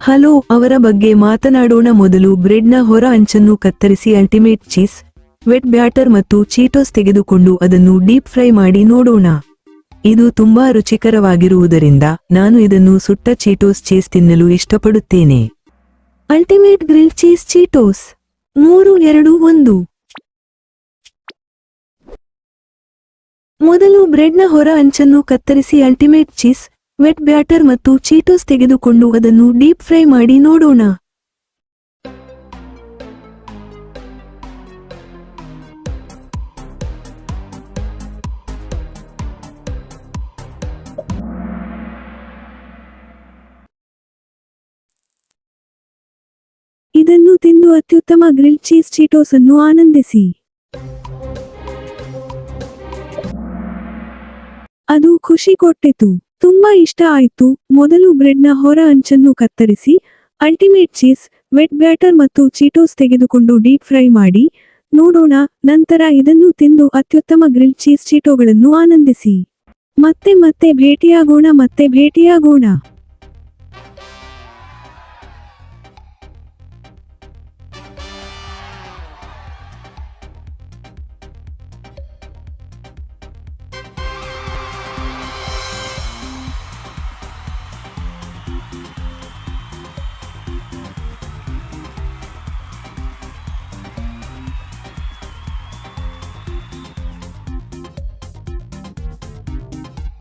Hello, ಅವರ ಬಗ್ಗೆ ಮಾತನಾಡೋಣ ಮೊದಲು ಬ್ರೆಡ್ನ ಹೊರ ಅಂಚನ್ನು ಕತ್ತರಿಸಿ ಅಲ್ಟಿಮೇಟ್ ಚೀಸ್ ವೆಟ್ ಬ್ಯಾಟರ್ ಮತ್ತು ಚೀಟೋಸ್ ತೆಗೆದುಕೊಂಡು ಅದನ್ನು ಡೀಪ್ ಫ್ರೈ ಮಾಡಿ ನೋಡೋಣ. ಇದು ತುಂಬಾ ರುಚಿಕರವಾಗಿರುವುದರಿಂದ ನಾನು ಇದನ್ನು ಸುಟ್ಟ ಚೀಟೋಸ್ ಚೀಸ್ ತಿನ್ನಲು ಇಷ್ಟಪಡುತ್ತೇನೆ. ಅಲ್ಟಿಮೇಟ್ ಗ್ರಿಲ್ ಚೀಸ್ ಚೀಟೋಸ್ ಮೂರು, ಎರಡು, ಒಂದು. ಮೊದಲು ಬ್ರೆಡ್ನ ಹೊರ ಅಂಚನ್ನು ಕತ್ತರಿಸಿ ಅಲ್ಟಿಮೇಟ್ ಚೀಸ್ ವೆಟ್ ಬ್ಯಾಟರ್ ಮತ್ತು ಚೀಟೋಸ್ ತೆಗೆದುಕೊಂಡು ಅದನ್ನು ಡೀಪ್ ಫ್ರೈ ಮಾಡಿ ನೋಡೋಣ. ಇದನ್ನು ತಿಂದು ಅತ್ಯುತ್ತಮ ಗ್ರಿಲ್ ಚೀಸ್ ಚೀಟೋಸ್ ಅನ್ನು ಆನಂದಿಸಿ. ಅದು ಖುಷಿ ಕೊಟ್ಟಿತು. ತುಂಬಾ ಇಷ್ಟ ಆಯ್ತು. ಮೊದಲು ಬ್ರೆಡ್ನ ಹೊರ ಅಂಚನ್ನು ಕತ್ತರಿಸಿ ಅಲ್ಟಿಮೇಟ್ ಚೀಸ್ ವೆಟ್ ಬ್ಯಾಟರ್ ಮತ್ತು ಚೀಟೋಸ್ ತೆಗೆದುಕೊಂಡು ಡೀಪ್ ಫ್ರೈ ಮಾಡಿ, ನೋಡೋಣ, ನಂತರ ಇದನ್ನು ತಿಂದು ಅತ್ಯುತ್ತಮ ಗ್ರಿಲ್ ಚೀಸ್ ಚೀಟೋಗಳನ್ನು ಆನಂದಿಸಿ. ಮತ್ತೆ ಮತ್ತೆ ಭೇಟಿಯಾಗೋಣ ಮತ್ತೆ ಭೇಟಿಯಾಗೋಣ.